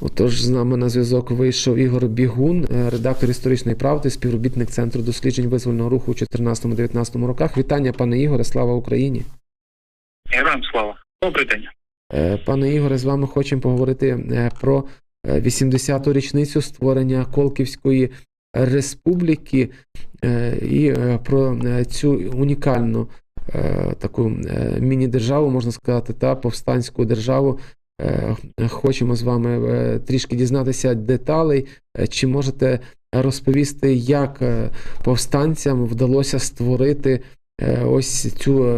Отож, з нами на зв'язок вийшов Ігор Бігун, е, редактор історичної правди, співробітник Центру досліджень визвольного руху у 14-19 роках. Вітання, пане Ігоре, слава Україні! Героям слава. Добрий день. Е, Пане Ігоре, з вами хочемо поговорити е, про е, 80-ту річницю створення Колківської республіки і про цю унікальну таку міні-державу, можна сказати, та повстанську державу. Е, Хочемо з вами е, трішки дізнатися деталей. Е, Чи можете розповісти, як повстанцям вдалося створити ось цю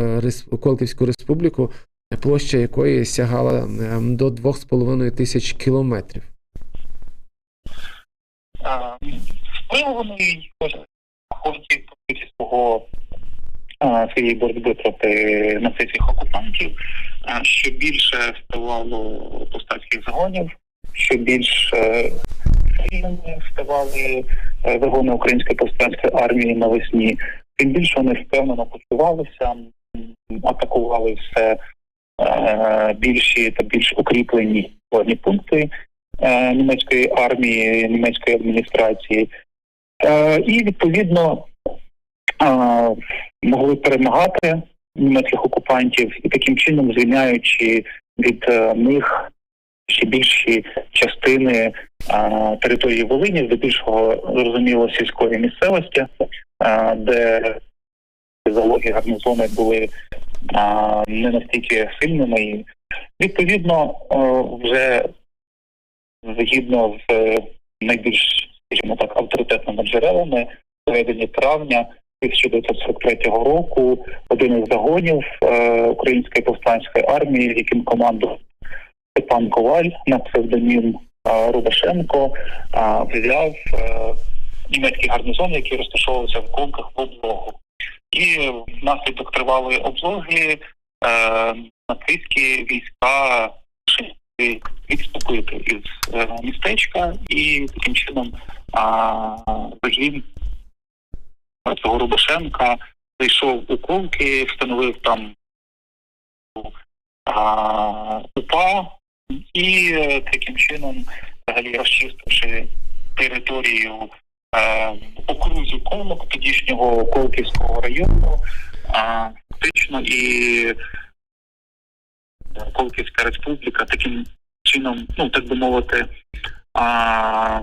Колківську республіку, площа якої сягала до 2,5 тисяч кілометрів? А, Впливований в свого своєї боротьби проти нацистських окупантів, що більше ставало повстанських загонів, що більше сильними ставали е, загони української повстанської армії навесні, тим більше вони впевнено почувалися, атакували все е, більші та більш укріплені опорні пункти е, німецької армії, німецької адміністрації, і відповідно могли перемагати німецьких окупантів і таким чином звільняючи від е, них ще більші частини е, території Волині, здебільшого зрозуміло сільської місцевості, е, де залоги гарнізони були не настільки сильними. І, відповідно, вже згідно з найбільш, скажімо так, авторитетними джерелами, середині травня 1943 року один із загонів е, Української повстанської армії, яким командував Степан Коваль на псевдонім е, Рубашенко, е, взяв е, німецький гарнізон, який розташовувався в Колках в облогу. І внаслідок тривалої облоги е, нацистські війська відступити із е, містечка і таким чином загін цього Рубашенка зайшов у Колки, встановив там а, УПА і е, таким чином взагалі розчистивши територію е, окрузі Колок, тодішнього Колківського району, а, фактично і Колківська республіка таким чином, ну так би мовити, а,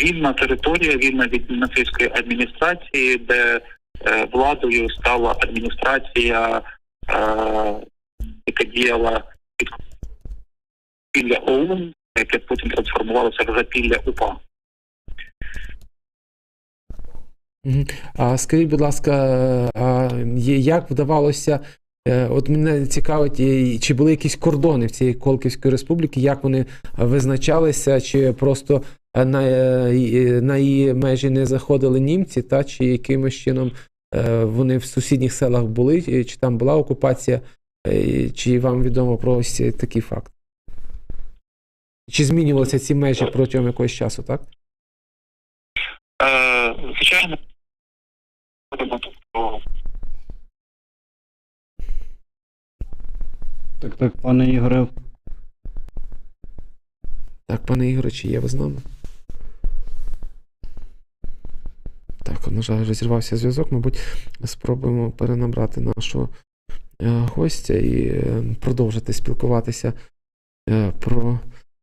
вільна територія, вільна від нацистської адміністрації, де е, владою стала адміністрація, е, яка діяла під пілля ОУН, яке потім трансформувалося в запілля УПА. А скажіть, будь ласка, як вдавалося? е, От мене цікавить, чи були якісь кордони в цієї Колківської республіки, як вони визначалися, чи просто е, на, е, на її межі не заходили німці, та чи якимось чином е, вони в сусідніх селах були, чи там була окупація, е, чи вам відомо про ось такий факт? Чи змінювалися ці межі протягом якогось часу, так? Е, звичайно, Так, так, пане Ігоре, Так, пане Ігоре, чи є ви з нами? Так, на жаль, розірвався зв'язок. Мабуть, спробуємо перенабрати нашого е, гостя і е, продовжити спілкуватися е, про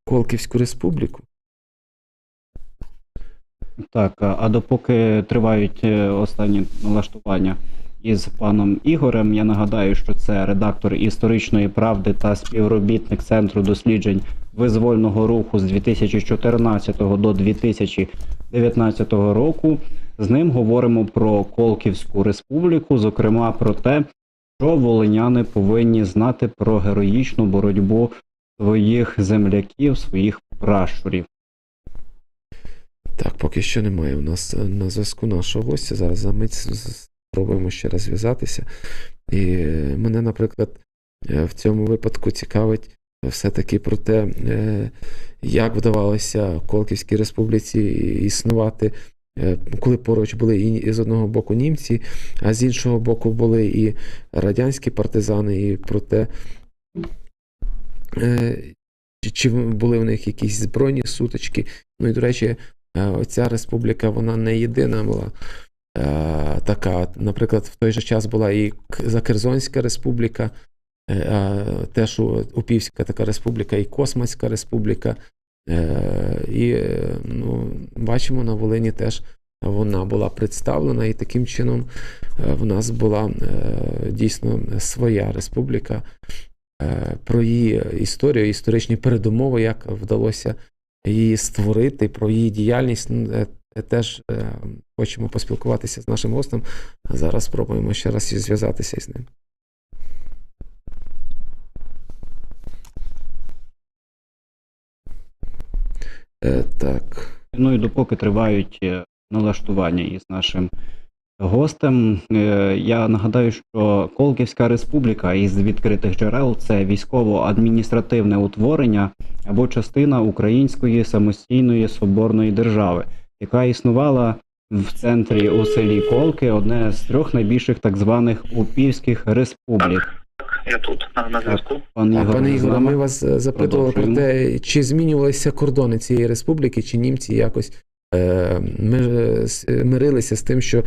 Колківську республіку. так, а допоки тривають останні налаштування із паном Ігорем, я нагадаю, що це редактор історичної правди та співробітник Центру досліджень визвольного руху з 2014 до 2019 року. З ним говоримо про Колківську республіку, зокрема про те, що волиняни повинні знати про героїчну боротьбу своїх земляків, своїх пращурів. Так, поки що немає у нас е, на зв'язку нашого гостя. Зараз за мить спробуємо ще раз зв'язатися. І е, мене, наприклад, е, в цьому випадку цікавить все-таки про те, як вдавалося Колківській республіці існувати, коли поруч були і з одного боку німці, а з іншого боку були і радянські партизани, і про те, е, чи, були в них якісь збройні сутички. Ну і до речі, е, оця республіка вона не єдина була. е, Така, наприклад, в той же час була і Закерзонська республіка, е, теж Упівська така республіка, і Космацька республіка. Е, І е, ну, бачимо, на Волині теж вона була представлена, і таким чином е, в нас була дійсно своя республіка. Про її історію, історичні передумови, як вдалося її створити, про її діяльність. ну, Теж хочемо поспілкуватися з нашим гостем. Зараз спробуємо ще раз зв'язатися із ним. Так. Ну і допоки тривають е, налаштування із нашим гостем, е, я нагадаю, що Колківська республіка із відкритих джерел це військово-адміністративне утворення або частина Української самостійної соборної держави, яка існувала в центрі у селі Колки, одне з трьох найбільших так званих упівських республік. Я тут на, на зв'язку. Пан Ігор, Пане Ігоре, ми вас е, запитували про те, чи змінювалися кордони цієї республіки, чи німці якось е, ми- мирилися з тим, що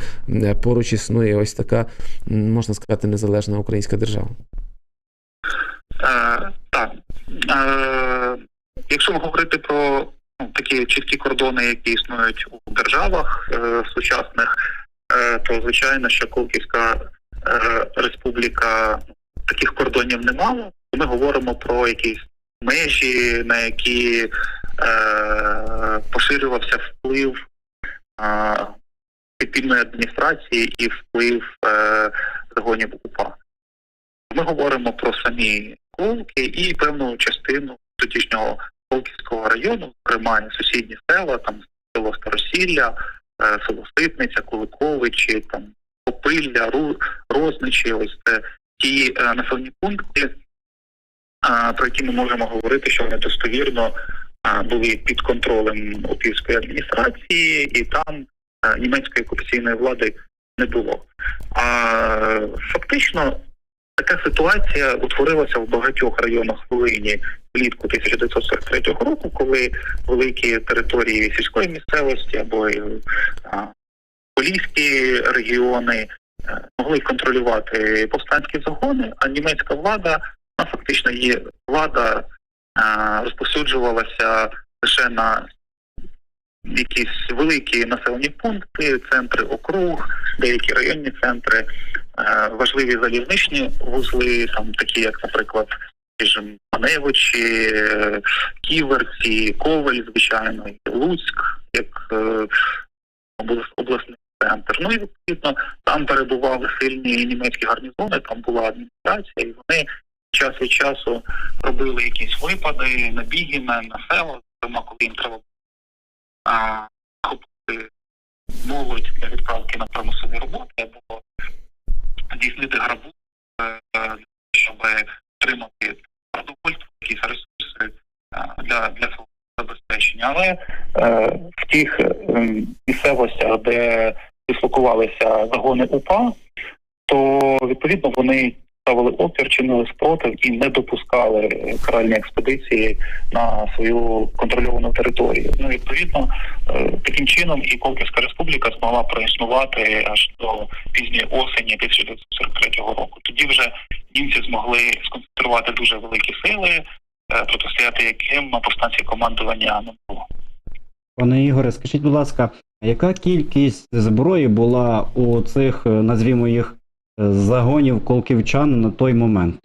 поруч існує ось така, можна сказати, незалежна українська держава. Е, так. Е, якщо говорити про ну, такі чіткі кордони, які існують у державах е, сучасних, е, то звичайно, що Колківська е, республіка таких кордонів не мала. Ми говоримо про якісь межі, на які е, поширювався вплив е, адміністрації і вплив е, загонів УПА. Ми говоримо про самі Колки і певну частину тодішнього Колківського району, зокрема сусідні села, там село Старосілля, е, село Ситниця, Куликовичі, там Попилля, Розничі, ось це ті е, населені пункти, е, про які ми можемо говорити, що вони достовірно е, були під контролем Опівської адміністрації, і там е, німецької окупаційної влади не було. А фактично така ситуація утворилася в багатьох районах Волині влітку 1943 року, коли великі території сільської місцевості або е, а, поліські регіони могли контролювати повстанські загони, а німецька влада, вона фактично її влада а, розповсюджувалася лише на якісь великі населені пункти, центри округ, деякі районні центри, е, важливі залізничні вузли, там такі, як, наприклад, Маневичі, е, Ківерці, Коваль, звичайно, Луцьк, як е, обласний центр. Ну і відповідно там перебували сильні німецькі гарнізони, там була адміністрація, і вони час від часу робили якісь випади, на, на село, зокрема, коли їм треба купити молодь для відправки на промислові роботи або здійснити грабу, е, е, щоб отримати продовольство, якісь ресурси для, для. Але е, в тих е, місцевостях, де дислокувалися загони УПА, то відповідно вони ставили опір, чинили спротив і не допускали е, каральні експедиції на свою контрольовану територію. Ну відповідно, таким чином і Колківська республіка змогла проіснувати аж до пізньої осені 1943 року. Тоді вже німці змогли сконцентрувати дуже великі сили, протистояти яким повстанське командування не було. Пане Ігоре, скажіть, будь ласка, яка кількість зброї була у цих, е, назвімо їх, е, загонів колківчан на той момент?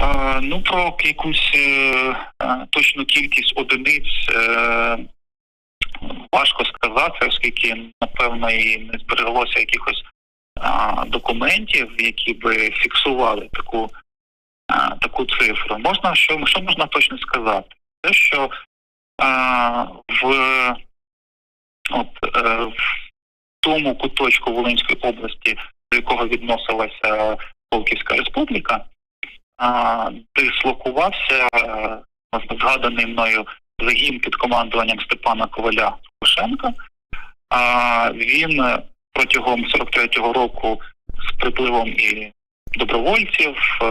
Е, Ну, про якусь е, е, точну кількість одиниць е, важко сказати, оскільки, напевно, і не збереглося якихось е, документів, які би фіксували таку, е, таку цифру. Можна що, що можна точно сказати? Те, що е, в, от, е, в тому куточку Волинської області, до якого відносилася Полківська республіка, а, дислокувався е, згаданий мною загін під командуванням Степана Коваля Лукашенка. А, він е, протягом 43-го року з припливом і добровольців е,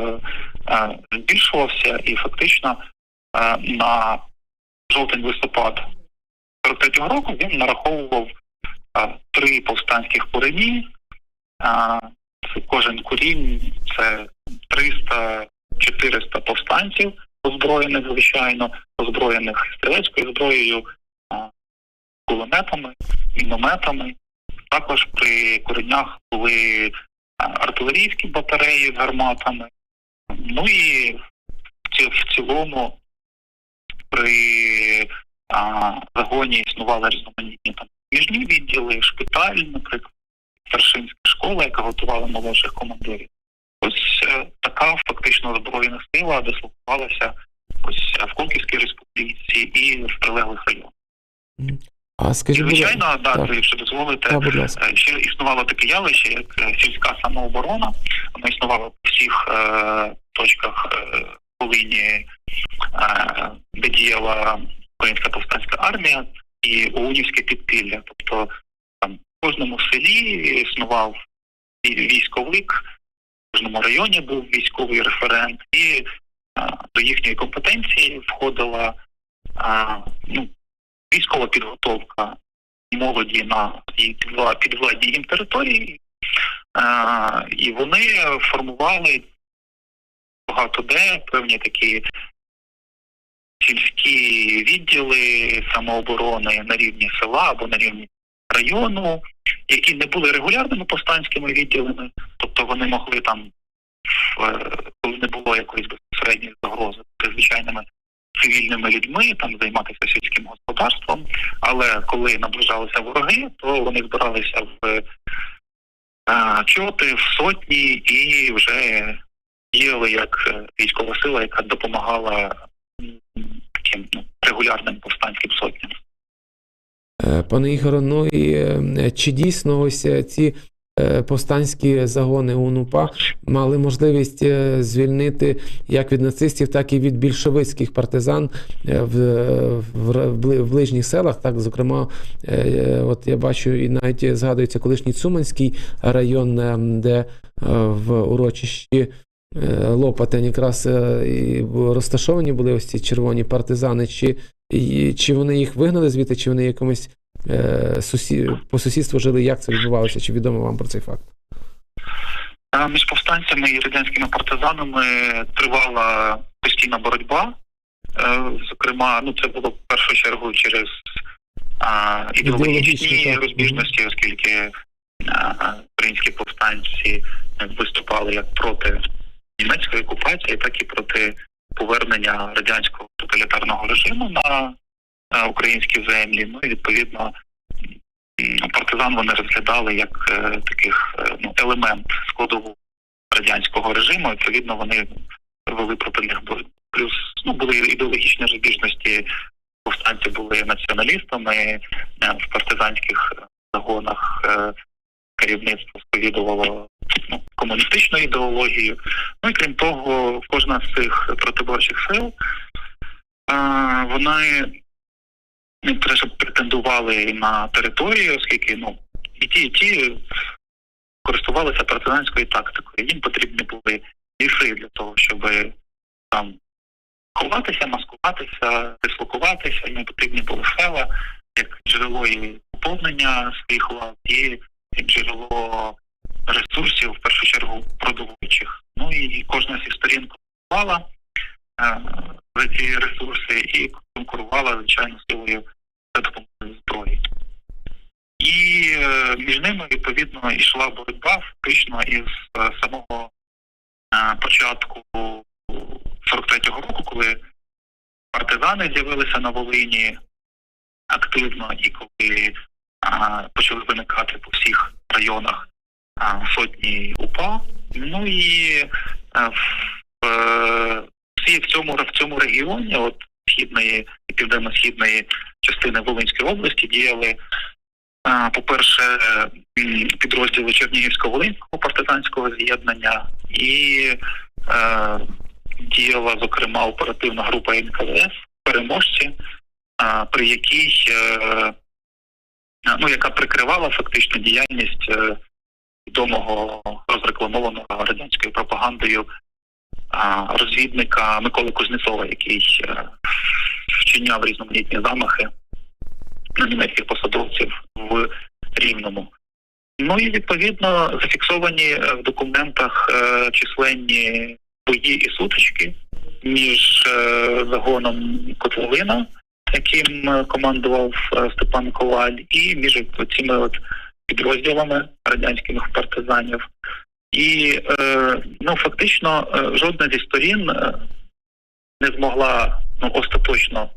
е, збільшувався, і фактично е, на жовтень-листопад 43-го року він нараховував три повстанських курені. Це кожен курінь це 300-400 повстанців, озброєних, звичайно, озброєних стрілецькою зброєю, кулеметами, мінометами. Також при коренях були артилерійські батареї з гарматами. Ну і в цілому при а, загоні існували різноманітні там міжні відділи, шпиталь, наприклад, старшинська школа, яка готувала молодших командирів. Ось е, така фактично озброєна сила дислокувалася ось е, в Колківській республіці і в прилеглих районах. А скажіть, звичайно, да, так. якщо дозволите, та, будь ласка. Е, Ще існувало таке явище, як е, сільська самооборона. Вона існувала в всіх е, точках е, Волині, е, де діяла українська повстанська армія і Оунівське підпілля. Тобто там в кожному селі існував військовик, в кожному районі був військовий референт, і е, до їхньої компетенції входила е, ну, військова підготовка молоді на цій підвла- підвладній їм території, е, і вони формували багато де певні такі сільські відділи самооборони на рівні села або на рівні району, які не були регулярними повстанськими відділами, тобто вони могли там, коли не було якоїсь безпосередньої загрози, звичайними цивільними людьми, там займатися сільським господарством. Але коли наближалися вороги, то вони збиралися в е, чоти, в сотні і вже діяли як е, військова сила, яка допомагала таким ну, регулярним повстанським сотням. Е, Пане Ігоре, ну і чи дійсно ось ці повстанські загони УНУПА мали можливість е, звільнити як від нацистів, так і від більшовицьких партизан е, в, в, ближніх селах. Так, зокрема, е, е, от я бачу, і навіть згадується колишній Цуманський район, е, де е, в урочищі. е, Лопатень якраз е, і розташовані були ось ці червоні партизани, чи, чи вони їх вигнали звідти, чи вони е, сусі... по сусідству жили, як це відбувалося, чи відомо вам про цей факт? Між повстанцями і радянськими партизанами тривала постійна боротьба. Е, Зокрема, ну це було в першу чергу через а, Ідеологічні, розбіжності, оскільки а, українські повстанці виступали як проти німецької окупації, так і проти повернення радянського тоталітарного режиму на е, українські землі. Ну і відповідно партизан вони розглядали як е, таких е, ну, елемент складову радянського режиму. Відповідно, вони вели проти них. Плюс ну були ідеологічні розбіжності. Повстанці були націоналістами е, в партизанських загонах. е, Керівництво сповідувало ну, комуністичну ідеологію. Ну і крім того, кожна з цих протиборчих сил е, вони не те, претендували на територію, оскільки ну і ті, і ті користувалися партизанською тактикою. Їм потрібні були ліси для того, щоб там ховатися, маскуватися, дислокуватися. Їм потрібні були села як джерело і поповнення своїх лав і як джерело ресурсів, в першу чергу продовольчих. Ну і кожна зі сторін конкурувала е, за ці ресурси і конкурувала, звичайно, силою за допомогою зброї. І е, між ними відповідно йшла боротьба фактично із е, самого е, початку 43-го року, коли партизани з'явилися на Волині активно, і коли е, почали виникати по всіх районах е, сотні УПА. Ну і е, в, е, всі в цьому в цьому регіоні, от східної і південно-східної частини Волинської області, діяли по-перше, підрозділи Чернігівсько-Волинського партизанського з'єднання і е, діяла, зокрема, оперативна група НКВС переможці, при якій е, ну, яка прикривала фактично діяльність е, відомого розрекламованого радянською пропагандою розвідника Миколи Кузнєцова, який е, вчиняв різноманітні замахи на німецьких посадовців в Рівному. Ну і відповідно зафіксовані е, в документах е, численні бої і сутички між загоном Котловина, яким командував Степан Коваль, і між цими от підрозділами радянських партизанів. І е, ну фактично е, жодна зі сторін е, не змогла ну остаточно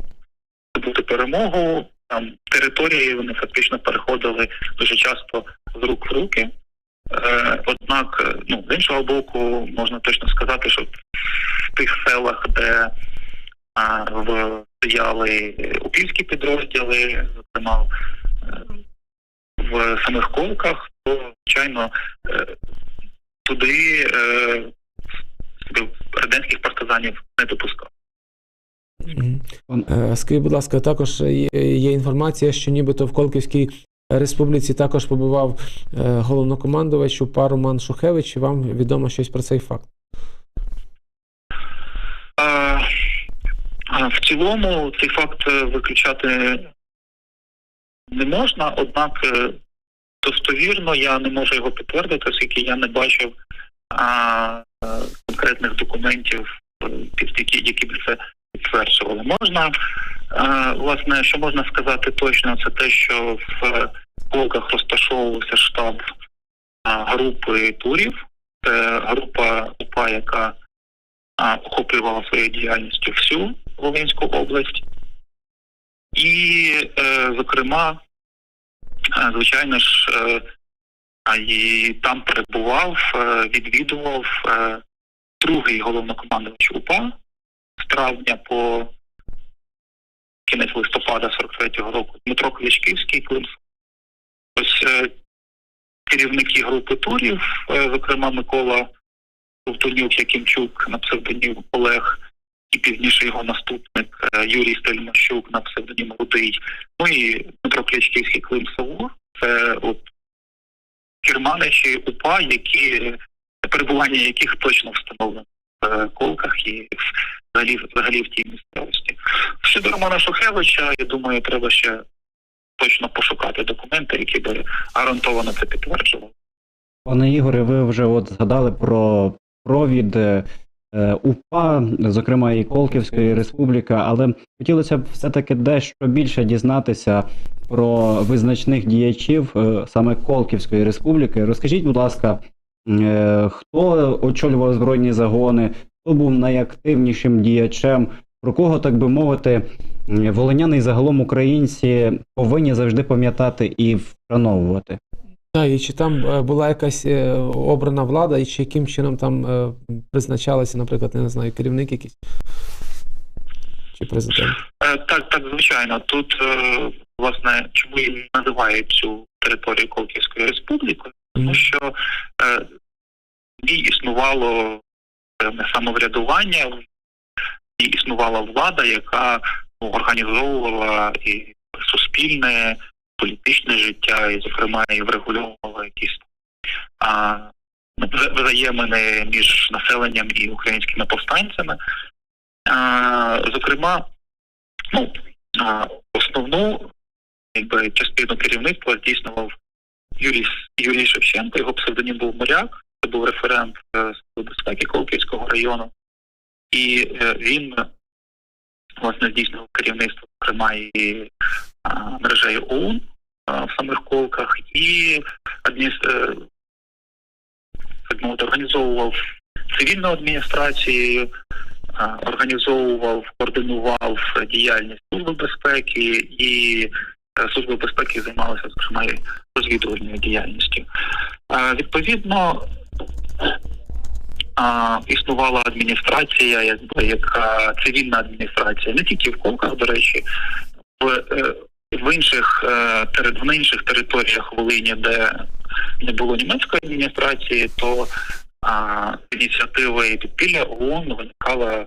здобути перемогу. Там території вони фактично переходили дуже часто з рук в руки. Однак, ну з іншого боку, можна точно сказати, що в тих селах, де а, в стояли упівські підрозділи, зокрема в самих колках, то звичайно туди е, радянських партизанів не допускав. Е, Скажіть, будь ласка, також є, інформація, що нібито в Колківській республіці також побував е, головнокомандувач УПА Роман Шухевич. Вам відомо щось про цей факт? В цілому цей факт е, виключати не можна, однак достовірно я не можу його підтвердити, оскільки я не бачив а, е, конкретних документів, е, під які, які б це підтверджували. Можна, е, власне, що можна сказати точно, це те, що в полках розташовувався штаб а, групи турів. Це група УПА, яка а, охоплювала своєю діяльністю всю Волинську область. І, е, зокрема, звичайно ж, е, і там перебував, е, відвідував е, другий головнокомандувач УПА з травня по кінець листопада 43-го року Дмитро Кличківський Климс. Ось керівники групи турів, зокрема Микола Ковтонюк Якимчук на псевдонім Олег, і пізніше його наступник е, Юрій Стельмощук на псевдонім Рудий. Ну і Дмитро Клячківський Клим Савур. Це от керманичі УПА, які перебування яких точно встановлено в е, колках і взагалі, взагалі в тій місцевості. Щодо Романа Шухевича, я думаю, треба ще точно пошукати документи, які би гарантовано це підтверджували. Пане Ігоре, ви вже от згадали про провід е, е, УПА, зокрема і Колківської республіки, але хотілося б все-таки дещо більше дізнатися про визначних діячів е, саме Колківської республіки. Розкажіть, будь ласка, е, хто очолював збройні загони, хто був найактивнішим діячем, про кого, так би мовити, волиняни і загалом українці повинні завжди пам'ятати і вшановувати. І чи там е, була якась е, обрана влада, і чи яким чином там е, призначалися, наприклад, я не знаю, керівник якийсь? Чи президент? Так, так, звичайно. Тут, власне, чому і називають цю територію Колківською республікою, тому що ній існувало певне самоврядування, і існувала влада, яка ну, організовувала і суспільне, політичне життя, і, зокрема, і врегульовувала якісь а, взаємини між населенням і українськими повстанцями. А, зокрема, ну, а, основну якби, частину керівництва здійснював Юрій, Юрій Шевченко, його псевдонім був Моряк, це був референт е, Служби безпеки Колківського району. І е, він власне здійснював керівництво, зокрема і а, мережею ОУН в самих колках, і адміністр... е, організовував цивільну адміністрацію, організовував, координував діяльність Служби безпеки і е, Служба безпеки займалася, зокрема, розвідувальною діяльністю. Е, Відповідно, існувала адміністрація, якби яка цивільна адміністрація, не тільки в Колках, до речі, в, е, в інших е, в інших територіях Волині, де не було німецької адміністрації, то а, ініціатива і підпілля ООН виникала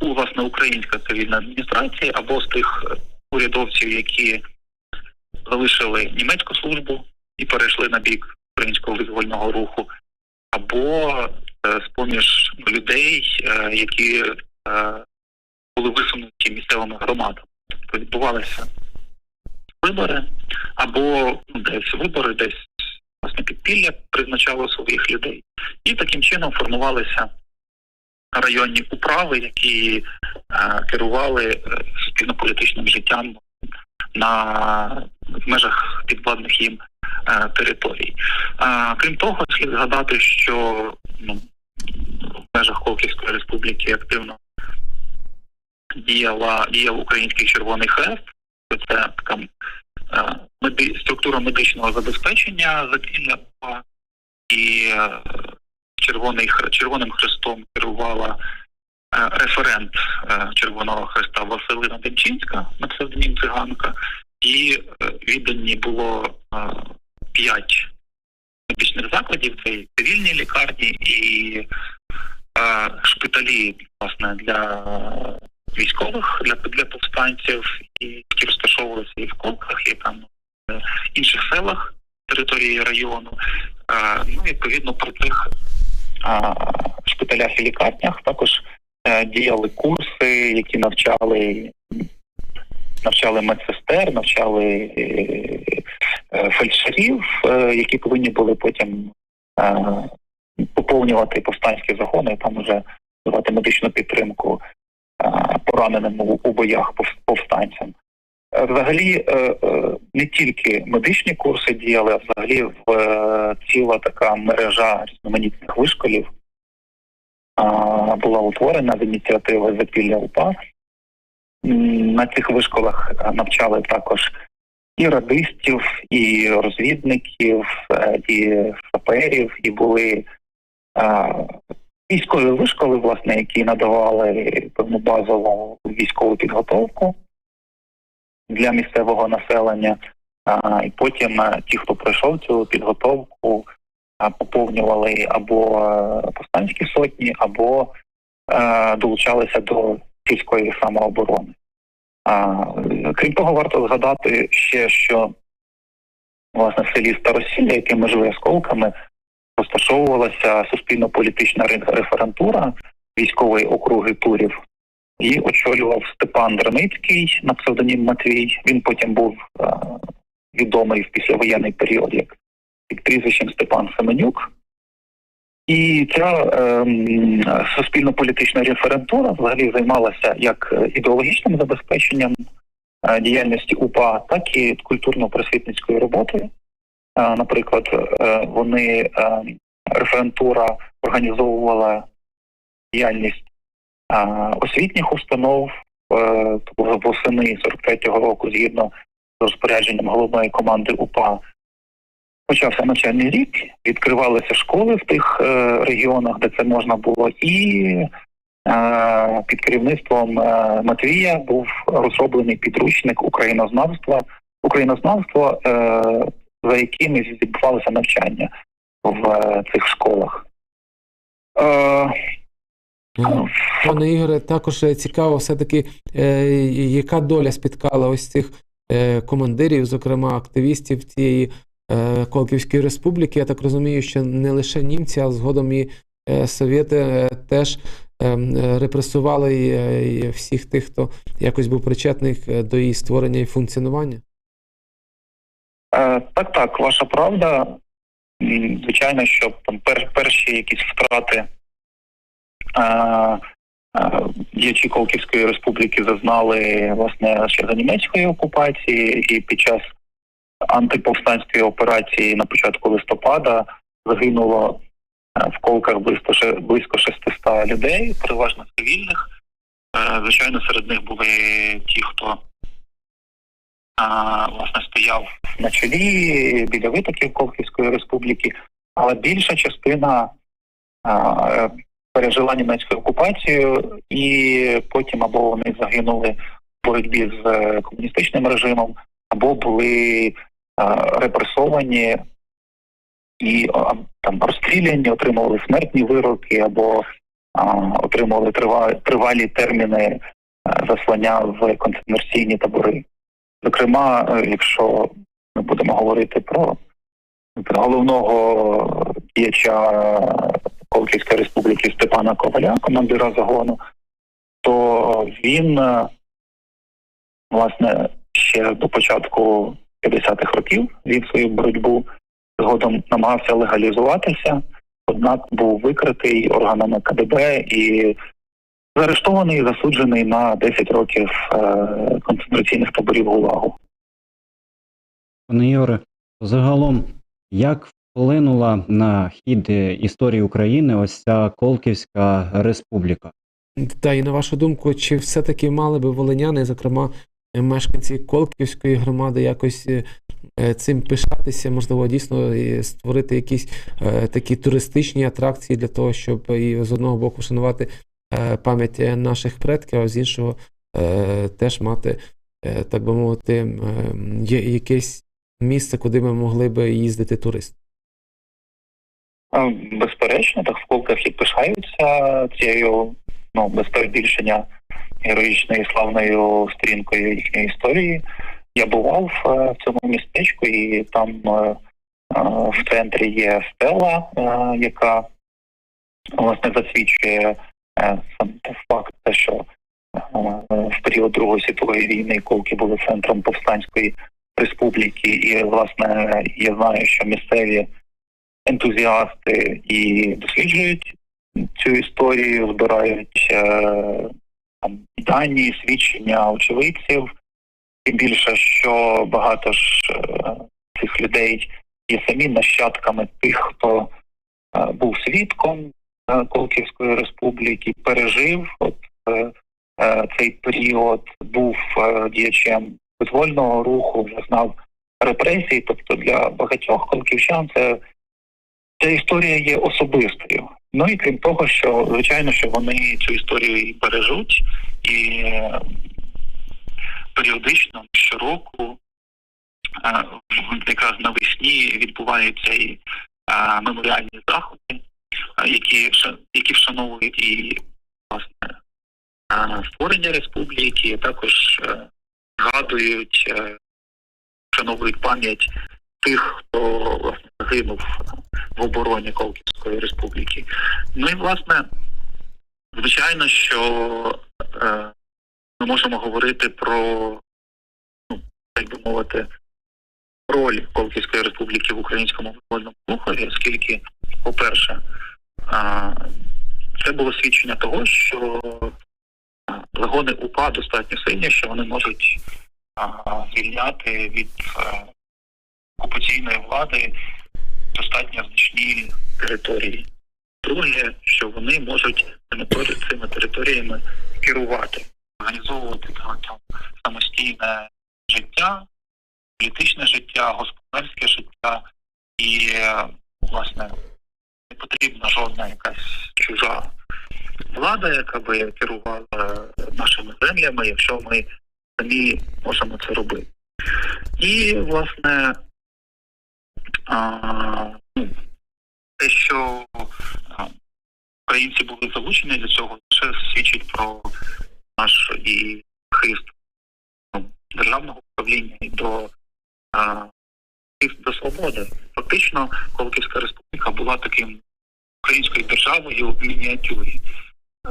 у власне українська цивільна адміністрація або з тих е, урядовців, які залишили німецьку службу і перейшли на бік українського визвольного руху, або е, з-поміж людей, е, які е, були висунуті місцевими громадами. Тобто відбувалися вибори, або десь вибори, десь власне підпілля призначало своїх людей. І таким чином формувалися районні управи, які е, керували е, суспільно-політичним життям на в межах підвладних їм е, територій. Е, крім того, слід згадати, що ну, в межах Колківської республіки активно діяла діяв Український Червоний Хрест. Така е, структура медичного забезпечення закілля і е, Червоний Червоним Хрестом керувала е, референт Червоного Хреста Василина Демчинська на псевдонім Циганка, і віддані було п'ять медичних закладів: це цивільні лікарні і шпиталі, власне, для військових, для, для повстанців, розташовувалися і в Колках, і там в інших селах території району. Е, ну, відповідно, при цих е, шпиталях і лікарнях також е, діяли курси, які навчали навчали медсестер, навчали е, е, фельдшерів, е, які повинні були потім е, поповнювати повстанські загони, там уже давати медичну підтримку е, пораненим у боях повстанцям. Е, Взагалі е, е, не тільки медичні курси діяли, а взагалі в ціла така мережа різноманітних вишколів була утворена з ініціативи Запілля УПА. На цих вишколах навчали також і радистів, і розвідників, і саперів, і були військові вишколи, власне, які надавали певну базову військову підготовку для місцевого населення. А, і потім е, ті, хто пройшов цю підготовку, а, поповнювали або е, повстанські сотні, або е, долучалися до сільської самооборони. А, крім того, варто згадати ще, що власне в селі Старосілля, яке межує з Колками, розташовувалася суспільно-політична референтура військової округи Турів. Її очолював Степан Драницький на псевдонім Матвій. Він потім був е, відомий в післявоєнний період як під прізвищем Степан Семенюк. І ця ем, суспільно-політична референтура взагалі займалася як е, ідеологічним забезпеченням е, діяльності УПА, так і культурно-просвітницькою роботою. Е, наприклад, е, вони е, референтура організовувала діяльність е, освітніх установ е, тобто восени 43-го року, згідно з розпорядженням головної команди УПА. Почався навчальний рік, відкривалися школи в тих е, регіонах, де це можна було, і е, під керівництвом Матвія був розроблений підручник українознавства, українознавство, за яким відбувалося навчання в цих школах. Е, Е, Пане Ігоре, також е, цікаво все-таки, е, яка доля спіткала ось цих е, командирів, зокрема активістів цієї Колківської республіки. Я так розумію, що не лише німці, а згодом і совєти теж е, м, е, репресували всіх тих, хто якось був причетний до її створення і функціонування. Так, так, ваша правда. Звичайно, що там пер, перші якісь втрати діячі Колківської республіки зазнали власне ще за німецької окупації, і під час антиповстанської операції на початку листопада загинуло е, в колках близько близько 600 людей, переважно цивільних. Е, Звичайно, серед них були ті, хто власне стояв на чолі біля витоків Колківської республіки, але більша частина е, пережила німецьку окупацію, і потім або вони загинули в боротьбі з е, комуністичним режимом, або були е, репресовані і там розстріляні, отримували смертні вироки, або отримували трива- тривалі терміни е, заслання в концентраційні табори. Зокрема, якщо ми будемо говорити про головного діяча Колківської республіки Степана Коваля, командира загону, то він е, власне ще до початку 50-х років вів свою боротьбу, згодом намагався легалізуватися, однак був викритий органами КДБ і заарештований і засуджений на 10 років е, концентраційних таборів ГУЛАГу. Пане Ігоре, загалом, як вплинула на хід історії України ось ця Колківська республіка? Та і на вашу думку, чи все-таки мали би волиняни, зокрема мешканці Колківської громади, якось е, цим пишатися, можливо, дійсно створити якісь е, такі туристичні атракції для того, щоб і з одного боку шанувати е, пам'ять наших предків, а з іншого е, теж мати, е, так би мовити, е, якесь місце, куди ми могли би їздити туристи. Безперечно, так в Колках і пишаються цією, ну, без перебільшення героїчною славною сторінкою їхньої історії. Я бував е, в цьому містечку, і там е, е, в центрі є стела, яка власне засвідчує сам факт, що в період Другої світової війни Колки були центром повстанської республіки, і власне я знаю, що місцеві ентузіасти і досліджують цю історію, збирають е, там, дані, свідчення очевидців. Тим більше, що багато ж е, цих людей є самі нащадками тих, хто е, був свідком е, Колківської республіки, пережив от, е, е, цей період, був е, діячем визвольного руху, вже знав репресії. Тобто для багатьох колківчан це ця історія є особистою. Ну і крім того, що звичайно, що вони цю історію і бережуть, і е, періодично щороку, е, якраз навесні відбуваються і е, меморіальні заходи, які які вшановують і власне створення республіки, також згадують, вшановують пам'ять тих, хто власне загинув в обороні Колківської республіки. Ну і власне, звичайно, що е, ми можемо говорити про, ну, так би мовити, роль Колківської республіки в українському визвольному рухові, оскільки, по-перше, е, це було свідчення того, що е, загони УПА достатньо сильні, що вони можуть е, звільняти від е, окупаційної влади достатньо значні території. Друге, що вони можуть цими територіями керувати, організовувати там, самостійне життя, політичне життя, господарське життя, і власне не потрібна жодна якась чужа влада, яка би керувала нашими землями, якщо ми самі можемо це робити. І власне те, що українці були залучені до цього, це свідчить про наш і хист ну, державного управління і до, хист до свободи. Фактично, Колківська республіка була таким українською державою в мініатюрі,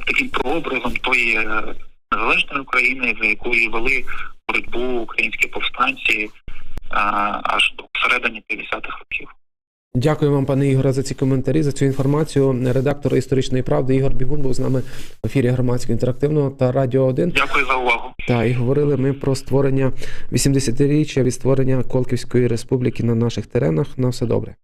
таким прообразом тої е, незалежної України, за якою вели боротьбу українські повстанці аж до середини 50-х років. Дякую вам, пане Ігоре, за ці коментарі, за цю інформацію. Редактор історичної правди Ігор Бігун був з нами в ефірі громадського інтерактивного та Радіо 1. Дякую за увагу. Та і говорили ми про створення 80-річчя від створення Колківської республіки на наших теренах. На все добре.